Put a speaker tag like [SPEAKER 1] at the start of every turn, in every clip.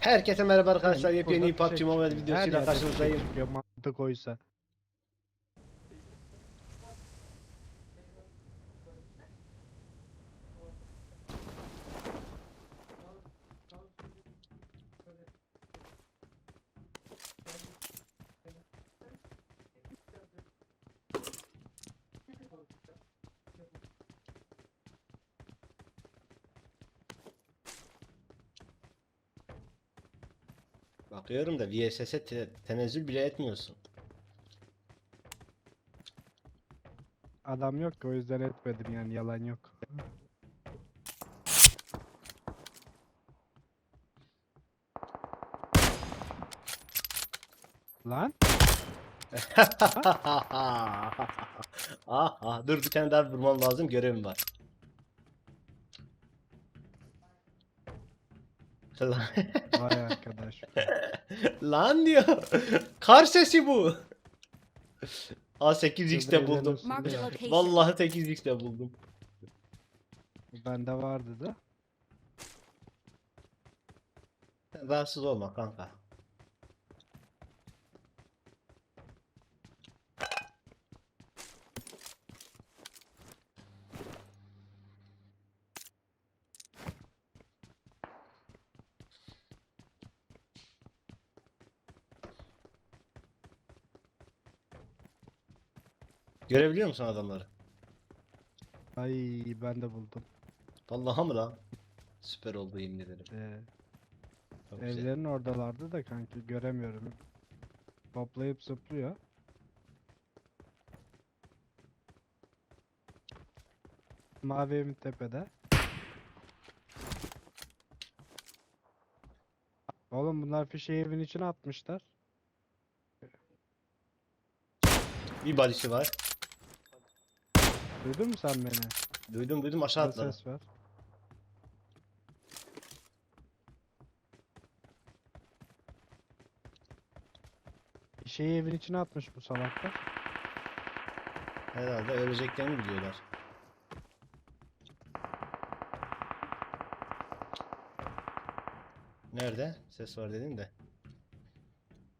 [SPEAKER 1] Herkese merhaba arkadaşlar. Yepyeni PUBG
[SPEAKER 2] fişek
[SPEAKER 1] Mobile videosuyla
[SPEAKER 2] yerde
[SPEAKER 1] karşınızdayım.
[SPEAKER 2] Mantık oysa.
[SPEAKER 1] Bakıyorum da VSS'e te- tenezzül bile etmiyorsun.
[SPEAKER 2] Adam yok ki o yüzden etmedim yani yalan yok. Lan
[SPEAKER 1] Aha, dur bir tane daha vurmam lazım. Görevim var. Lan,
[SPEAKER 2] vay arkadaş.
[SPEAKER 1] Lan diyor. Kar sesi bu. A 8x'te
[SPEAKER 2] Şurada
[SPEAKER 1] buldum. Vallahi 8x'te buldum.
[SPEAKER 2] Bende vardı da.
[SPEAKER 1] Rahatsız olma kanka. Görebiliyor musun adamları?
[SPEAKER 2] Ay ben de buldum.
[SPEAKER 1] Vallahi mı lan? Süper oldu yemin ederim.
[SPEAKER 2] Ee,
[SPEAKER 1] Çok güzel.
[SPEAKER 2] evlerin oradalardı da kanki göremiyorum. Toplayıp zıplıyor. Mavi evin tepede. Oğlum bunlar fişeği evin içine atmışlar.
[SPEAKER 1] Bir balisi var.
[SPEAKER 2] Duydun mu sen beni?
[SPEAKER 1] Duydum duydum aşağı atladı.
[SPEAKER 2] ses var. Fişeği evin içine atmış bu salaklar.
[SPEAKER 1] Herhalde öleceklerini biliyorlar. Nerede? Ses var dedin de.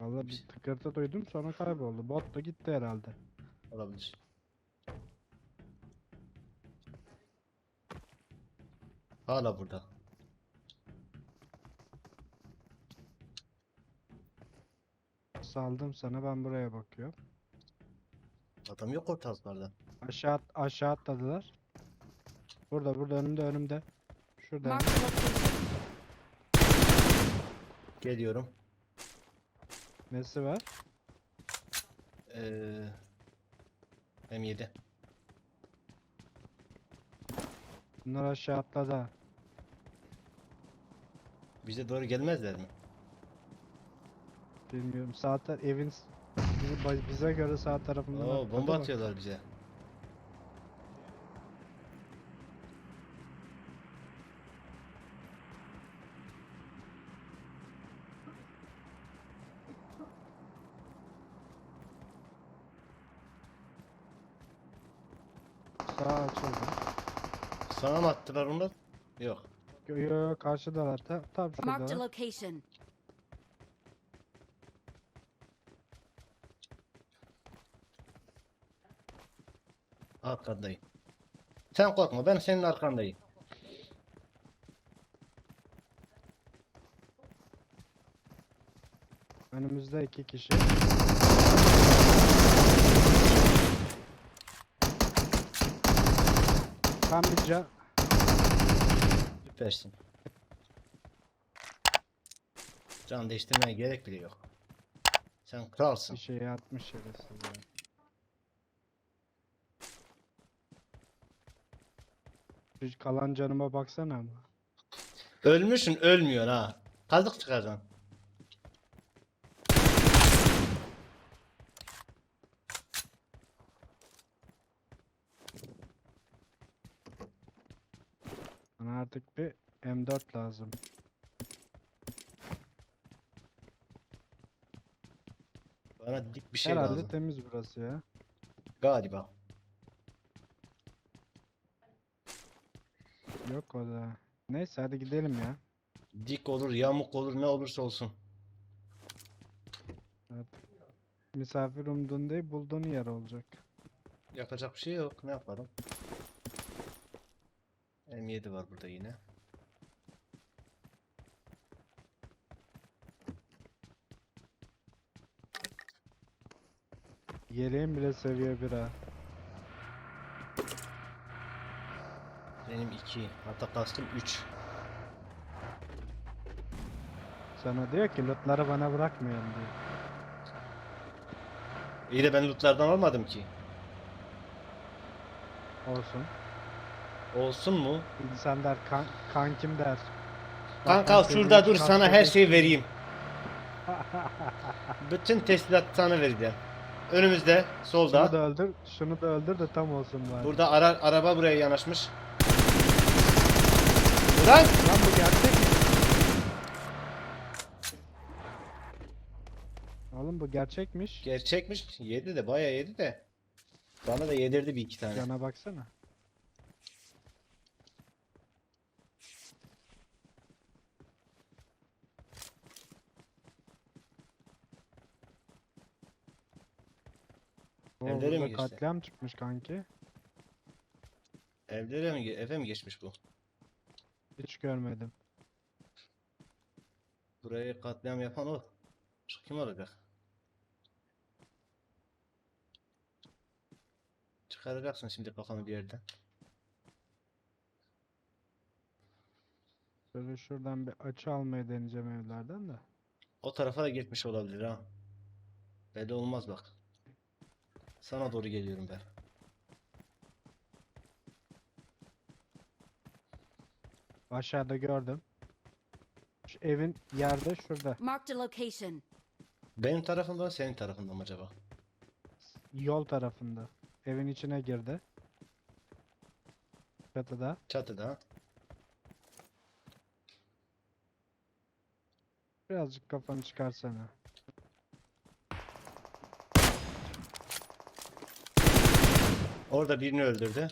[SPEAKER 2] Vallahi bir tıkırtı duydum sonra kayboldu. Bot da gitti herhalde.
[SPEAKER 1] Olabilir. Hala burada.
[SPEAKER 2] Saldım sana ben buraya bakıyorum.
[SPEAKER 1] Adam yok ortalıklarda.
[SPEAKER 2] Aşağı at- aşağı atladılar. Burada burada önümde önümde. Şurada.
[SPEAKER 3] Location.
[SPEAKER 1] Geliyorum.
[SPEAKER 2] Nesi var?
[SPEAKER 1] Ee, M7.
[SPEAKER 2] Bunlar aşağı atladı.
[SPEAKER 1] Bize doğru gelmezler mi?
[SPEAKER 2] Bilmiyorum. Sağ tar evin ba- bize göre sağ tarafından
[SPEAKER 1] Oo, bomba
[SPEAKER 2] bak.
[SPEAKER 1] atıyorlar bize.
[SPEAKER 2] Sağ açıldı.
[SPEAKER 1] Sana mı attılar onlar? Yok.
[SPEAKER 2] Yo yo karşıdalar. Ta, tam
[SPEAKER 3] Marked a
[SPEAKER 2] şuradalar.
[SPEAKER 3] location.
[SPEAKER 1] Arkandayım. Sen korkma ben senin arkandayım.
[SPEAKER 2] Önümüzde iki kişi. Tam bir can.
[SPEAKER 1] Süpersin. Can değiştirmeye gerek bile yok. Sen kralsın.
[SPEAKER 2] Bir şey atmış şerefsiz ya. Şu kalan canıma baksana ama.
[SPEAKER 1] Ölmüşsün ölmüyor ha. Kazık çıkaracaksın.
[SPEAKER 2] Bana artık bir M4 lazım.
[SPEAKER 1] Bana dik bir şey
[SPEAKER 2] Herhalde
[SPEAKER 1] lazım.
[SPEAKER 2] temiz burası ya.
[SPEAKER 1] Galiba.
[SPEAKER 2] Yok o da. Neyse hadi gidelim ya.
[SPEAKER 1] Dik olur, yamuk olur, ne olursa olsun.
[SPEAKER 2] Misafir umduğun değil bulduğun yer olacak.
[SPEAKER 1] Yapacak bir şey yok. Ne yapalım? M7 var burada yine.
[SPEAKER 2] Yeleğim bile seviye 1 ha.
[SPEAKER 1] Benim 2. Hatta kastım 3.
[SPEAKER 2] Sana diyor ki lootları bana bırakmayalım diyor.
[SPEAKER 1] İyi de ben lootlardan almadım ki.
[SPEAKER 2] Olsun.
[SPEAKER 1] Olsun mu?
[SPEAKER 2] İnsan der kan, kankim der.
[SPEAKER 1] Kanka
[SPEAKER 2] ben
[SPEAKER 1] şurada dur sana her şeyi vereyim. Bütün teslilat sana vereceğim. Önümüzde,
[SPEAKER 2] Şunu
[SPEAKER 1] solda.
[SPEAKER 2] da öldür, şunu da öldür de tam olsun bari.
[SPEAKER 1] Burada ara, araba buraya yanaşmış. Lan!
[SPEAKER 2] Lan bu gerçek mi? Oğlum bu gerçekmiş.
[SPEAKER 1] Gerçekmiş. Yedi de bayağı yedi de. Bana da yedirdi bir iki tane.
[SPEAKER 2] Yana baksana.
[SPEAKER 1] Evlere mi geçti?
[SPEAKER 2] katliam çıkmış kanki.
[SPEAKER 1] Evlere mi, eve mi geçmiş bu?
[SPEAKER 2] Hiç görmedim.
[SPEAKER 1] Burayı katliam yapan o. Şu kim olacak? Çıkaracaksın şimdi kafanı bir yerden.
[SPEAKER 2] Şöyle şuradan bir açı almaya deneyeceğim evlerden de.
[SPEAKER 1] O tarafa da gitmiş olabilir ha. Belli olmaz bak. Sana doğru geliyorum ben.
[SPEAKER 2] Aşağıda gördüm. Şu evin yerde şurada.
[SPEAKER 3] Marked a location.
[SPEAKER 1] Benim tarafımdan senin tarafından mı acaba?
[SPEAKER 2] Yol tarafında. Evin içine girdi. Çatıda.
[SPEAKER 1] Çatıda.
[SPEAKER 2] Birazcık kafanı çıkarsana.
[SPEAKER 1] Orada birini öldürdü.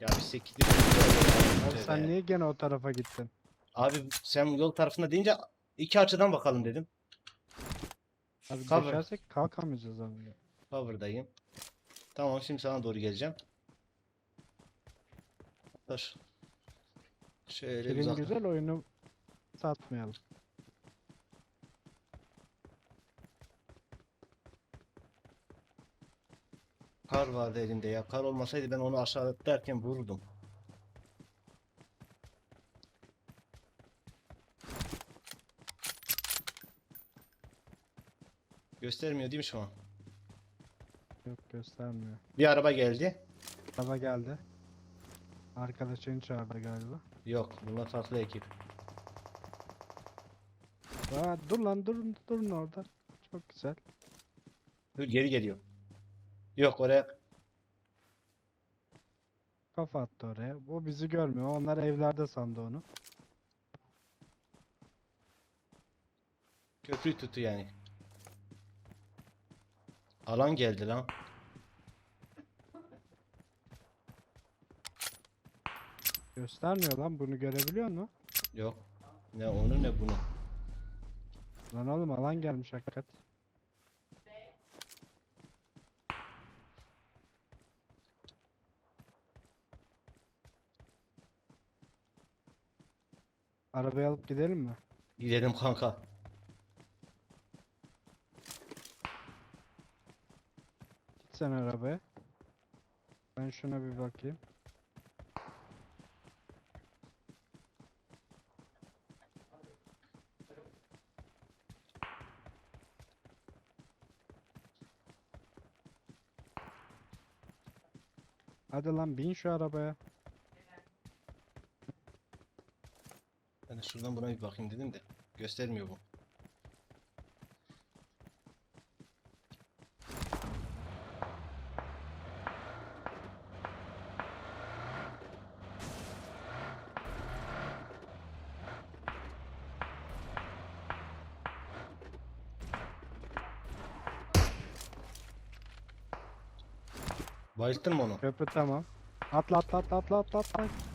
[SPEAKER 1] Ya bir sekizlik.
[SPEAKER 2] Abi sen niye gene o tarafa gittin?
[SPEAKER 1] Abi sen yol tarafında deyince iki açıdan bakalım dedim.
[SPEAKER 2] Abi
[SPEAKER 1] Cover.
[SPEAKER 2] düşersek kalkamayacağız abi.
[SPEAKER 1] Cover'dayım. Tamam şimdi sana doğru geleceğim. Dur. Şöyle uzak.
[SPEAKER 2] güzel oyunu satmayalım.
[SPEAKER 1] Kar vardı elinde ya. Kar olmasaydı ben onu aşağı derken vururdum. Göstermiyor değil mi şu an?
[SPEAKER 2] Yok göstermiyor.
[SPEAKER 1] Bir araba geldi.
[SPEAKER 2] Hava geldi. Arkadaşını çağırdı galiba.
[SPEAKER 1] Yok, bunlar farklı ekip.
[SPEAKER 2] Aa, dur lan durun durun orada. Çok güzel.
[SPEAKER 1] Dur geri geliyor. Yok oraya
[SPEAKER 2] Kafa attı oraya. O bizi görmüyor. Onlar evlerde sandı onu.
[SPEAKER 1] köprü tuttu yani. Alan geldi lan.
[SPEAKER 2] Göstermiyor lan bunu görebiliyor musun?
[SPEAKER 1] Yok. Ne onu ne bunu.
[SPEAKER 2] Lan oğlum alan gelmiş hakikat. Arabayı alıp gidelim mi?
[SPEAKER 1] Gidelim kanka.
[SPEAKER 2] Git sen arabaya. Ben şuna bir bakayım. Hadi lan bin şu arabaya.
[SPEAKER 1] Ben de şuradan buna bir bakayım dedim de. Göstermiyor bu. Bayılttın mı onu?
[SPEAKER 2] Köprü tamam. Atla atla atla atla atla atla.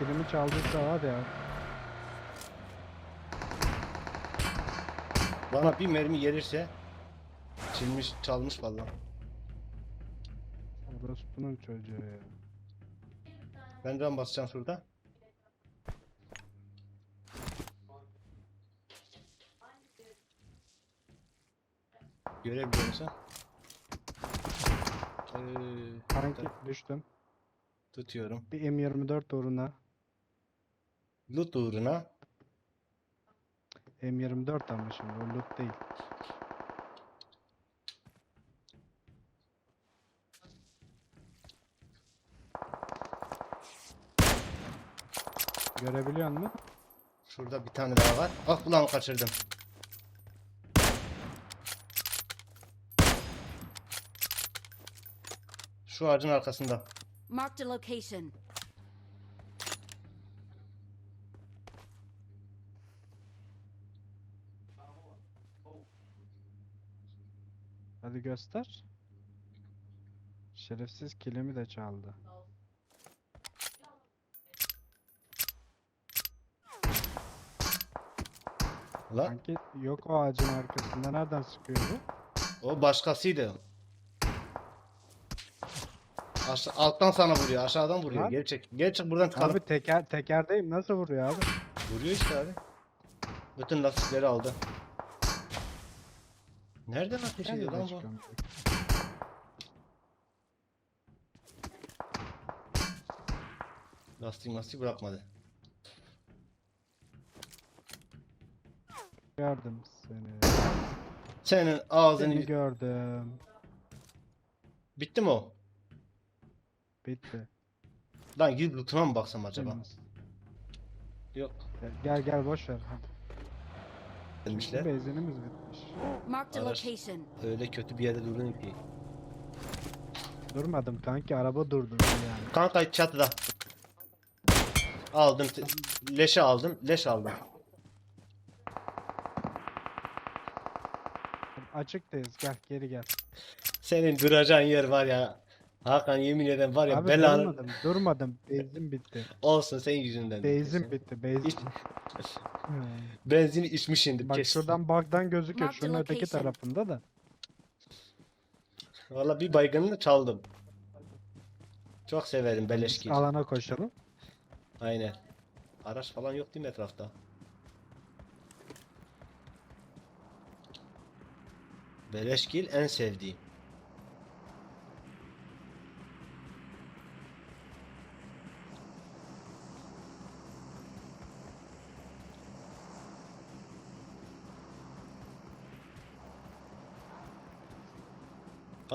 [SPEAKER 2] Kilimi çaldıysa var ya.
[SPEAKER 1] Bana bir mermi gelirse çilmiş çalmış vallahi.
[SPEAKER 2] Orospu'nun çocuğu ya.
[SPEAKER 1] Ben de basacağım şurada. Görebiliyor musun? Ee,
[SPEAKER 2] Kanki düştüm.
[SPEAKER 1] tutuyorum.
[SPEAKER 2] Bir M24 uğruna.
[SPEAKER 1] Loot uğruna
[SPEAKER 2] M24 ama şimdi o loot değil. Görebiliyor musun?
[SPEAKER 1] şurada bir tane daha var. Ah ulan kaçırdım. Şu ağacın arkasında.
[SPEAKER 3] Marked a location.
[SPEAKER 2] Hadi göster. Şerefsiz kilimi de çaldı.
[SPEAKER 1] Ulan
[SPEAKER 2] Sanki yok o ağacın arkasında. Nereden sıkıyor bu?
[SPEAKER 1] o başkasıydı. Aşa- alttan sana vuruyor, aşağıdan vuruyor.
[SPEAKER 2] Lan.
[SPEAKER 1] Gerçek. Gerçek buradan çıkarıp
[SPEAKER 2] Abi teker tekerdeyim. Nasıl vuruyor abi?
[SPEAKER 1] vuruyor işte abi. Bütün lastikleri aldı. Nereden ateş
[SPEAKER 2] Ben de
[SPEAKER 1] ediyor lan bu?
[SPEAKER 2] çıkıyorum.
[SPEAKER 1] Lastik lastik bırakmadı.
[SPEAKER 2] Gördüm seni.
[SPEAKER 1] Senin ağzını...
[SPEAKER 2] Seni gördüm.
[SPEAKER 1] Bitti mi o?
[SPEAKER 2] Bitti.
[SPEAKER 1] Lan gidip lootuna mı baksam acaba? Yok.
[SPEAKER 2] Gel gel, gel boş ver. Hadi.
[SPEAKER 1] Demişler.
[SPEAKER 2] Benzinimiz bitmiş.
[SPEAKER 3] Marked a
[SPEAKER 1] Araç.
[SPEAKER 3] location.
[SPEAKER 1] Öyle kötü bir yerde durdun ki.
[SPEAKER 2] Durmadım kanki araba durdu yani.
[SPEAKER 1] Kanka çatıda. Aldım. te- Leşe aldım. Leş aldım.
[SPEAKER 2] Açıktayız gel geri gel.
[SPEAKER 1] Senin duracağın yer var ya. Hakan yemin ederim var ya
[SPEAKER 2] Abi
[SPEAKER 1] belanı
[SPEAKER 2] durmadım durmadım. Benzin bitti.
[SPEAKER 1] olsun senin yüzünden.
[SPEAKER 2] Benzin bitti benzin.
[SPEAKER 1] Hiç-
[SPEAKER 2] Hmm.
[SPEAKER 1] Benzini
[SPEAKER 2] Bak
[SPEAKER 1] kesin.
[SPEAKER 2] şuradan bug'dan gözüküyor. Şunun öteki
[SPEAKER 3] location.
[SPEAKER 2] tarafında da.
[SPEAKER 1] Valla bir baygınını çaldım. Çok severim beleşkir.
[SPEAKER 2] Alana koşalım.
[SPEAKER 1] Aynen. Araç falan yok değil mi etrafta? Beleşkil en sevdiğim.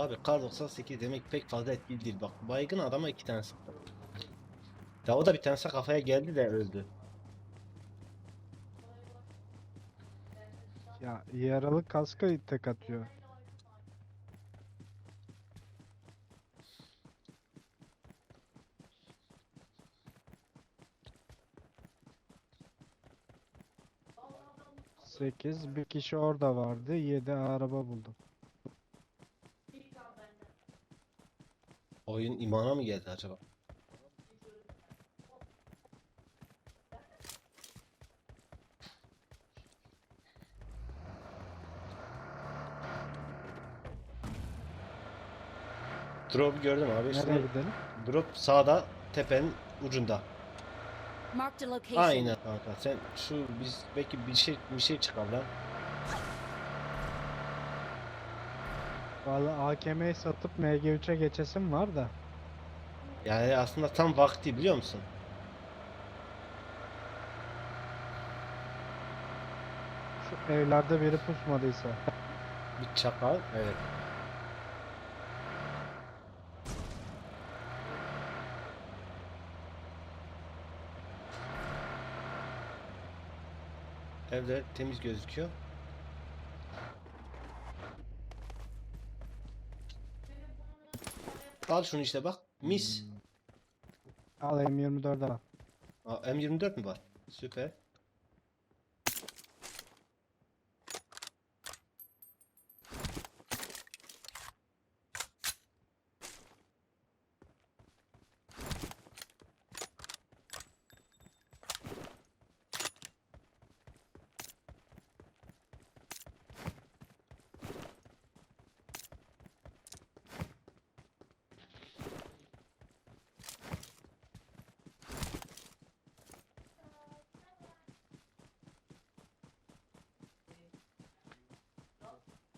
[SPEAKER 1] Abi kar 98 demek pek fazla etkili değil. Bak baygın adama iki tane sıktı. Ya o da bir tanesi kafaya geldi de öldü.
[SPEAKER 2] Ya yaralı kaska tek atıyor. Sekiz bir kişi orada vardı. Yedi araba buldum.
[SPEAKER 1] Oyun imana mı geldi acaba? Drop gördüm abi.
[SPEAKER 2] Nereye
[SPEAKER 1] Şimdi
[SPEAKER 2] gidelim?
[SPEAKER 1] drop sağda tepenin ucunda.
[SPEAKER 3] Marked a location.
[SPEAKER 1] Aynen kanka. Sen şu biz belki bir şey bir şey çıkar lan.
[SPEAKER 2] Vallahi AKM'yi satıp MG3'e geçesim var da.
[SPEAKER 1] Yani aslında tam vakti biliyor musun?
[SPEAKER 2] Şu evlerde biri pusmadıysa.
[SPEAKER 1] Bir çakal. Evet. Evler temiz gözüküyor. Al şunu işte bak. Mis.
[SPEAKER 2] Al M24 al.
[SPEAKER 1] Aa, M24 mü var? Süper.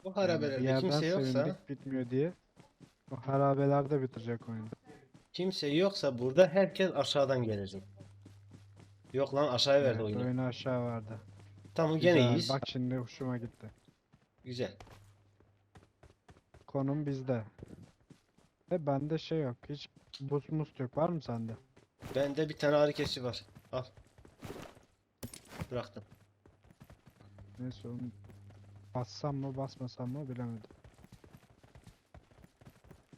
[SPEAKER 1] Bu
[SPEAKER 2] Yani
[SPEAKER 1] harabelerde
[SPEAKER 2] yerden
[SPEAKER 1] kimse yoksa
[SPEAKER 2] bitmiyor diye. O harabelerde bitirecek oyunu.
[SPEAKER 1] kimse yoksa burada herkes aşağıdan gelecek. Yok lan aşağıya verdi
[SPEAKER 2] Evet,
[SPEAKER 1] oyunu.
[SPEAKER 2] oyunu aşağı vardı.
[SPEAKER 1] Tamam gene
[SPEAKER 2] Güzel,
[SPEAKER 1] iyiyiz.
[SPEAKER 2] Bak şimdi hoşuma gitti.
[SPEAKER 1] Güzel.
[SPEAKER 2] Konum bizde. Ve bende şey yok. Hiç buz mus yok. Var mı sende?
[SPEAKER 1] Bende bir tane ağrı kesici var. Al. Bıraktım.
[SPEAKER 2] Neyse onu bassam mı basmasam mı bilemedim.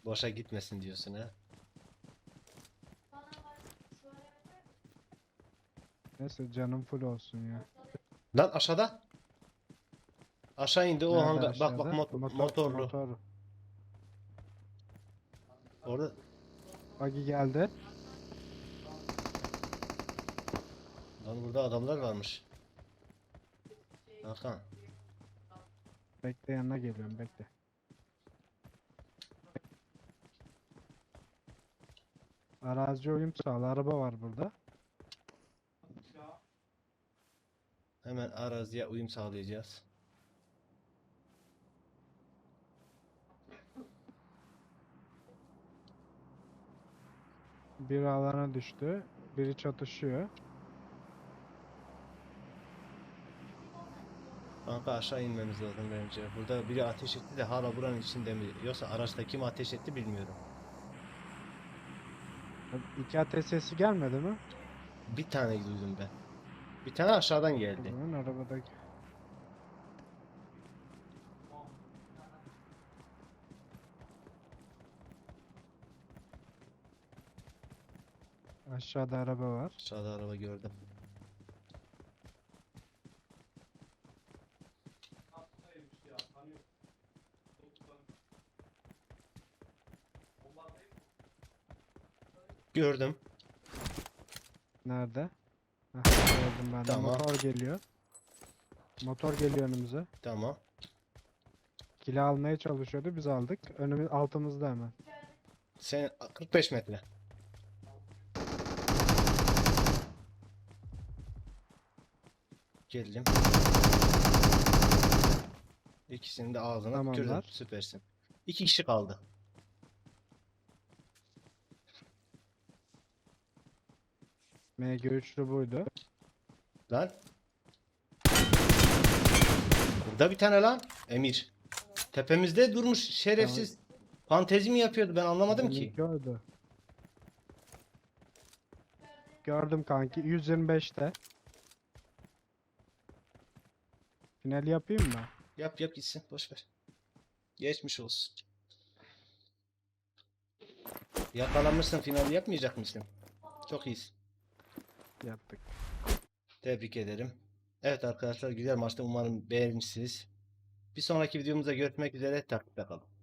[SPEAKER 1] Boşa gitmesin diyorsun ha.
[SPEAKER 2] Neyse canım full olsun ya.
[SPEAKER 1] Lan aşağıda. Aşağı indi o
[SPEAKER 2] Nerede
[SPEAKER 1] hangar. Bak bak mot-
[SPEAKER 2] Motor-
[SPEAKER 1] motorlu.
[SPEAKER 2] motor.
[SPEAKER 1] Orada
[SPEAKER 2] Buggy geldi.
[SPEAKER 1] lan burada adamlar varmış. Hakan.
[SPEAKER 2] Bekle yanına geliyorum bekle. Arazi uyum sağla. Araba var burada.
[SPEAKER 1] Hemen araziye uyum sağlayacağız.
[SPEAKER 2] Biri alana düştü. Biri çatışıyor.
[SPEAKER 1] Kanka aşağı inmemiz lazım bence. Burada biri ateş etti de hala buranın içinde mi? Yoksa araçta kim ateş etti bilmiyorum.
[SPEAKER 2] İki ateş sesi gelmedi mi?
[SPEAKER 1] Bir tane duydum ben. Bir tane aşağıdan geldi.
[SPEAKER 2] zaman arabadaki. Aşağıda araba var.
[SPEAKER 1] Aşağıda araba gördüm. Gördüm.
[SPEAKER 2] Nerede? Heh, gördüm ben de.
[SPEAKER 1] Tamam.
[SPEAKER 2] Motor geliyor. Motor geliyor önümüze.
[SPEAKER 1] Tamam.
[SPEAKER 2] Kili almaya çalışıyordu. Biz aldık. Önümüz altımızda hemen.
[SPEAKER 1] Sen 45 metre. Geldim. İkisini de ağzına
[SPEAKER 2] Tamamlar.
[SPEAKER 1] tükürdüm. Süpersin. İki kişi kaldı.
[SPEAKER 2] MG3'lü buydu.
[SPEAKER 1] Lan. Burada bir tane lan. Emir. Tepemizde durmuş şerefsiz. Fantezi mi yapıyordu ben anlamadım ki.
[SPEAKER 2] Gördü. Gördüm kanki. 125'te. Final yapayım mı?
[SPEAKER 1] Yap yap gitsin boş ver. Geçmiş olsun. Yakalanmışsın finali yapmayacak mısın? Çok iyisin.
[SPEAKER 2] Yaptık.
[SPEAKER 1] Tebrik ederim. Evet arkadaşlar güzel maçtı. Umarım beğenmişsiniz. Bir sonraki videomuzda görüşmek üzere. Takipte kalın.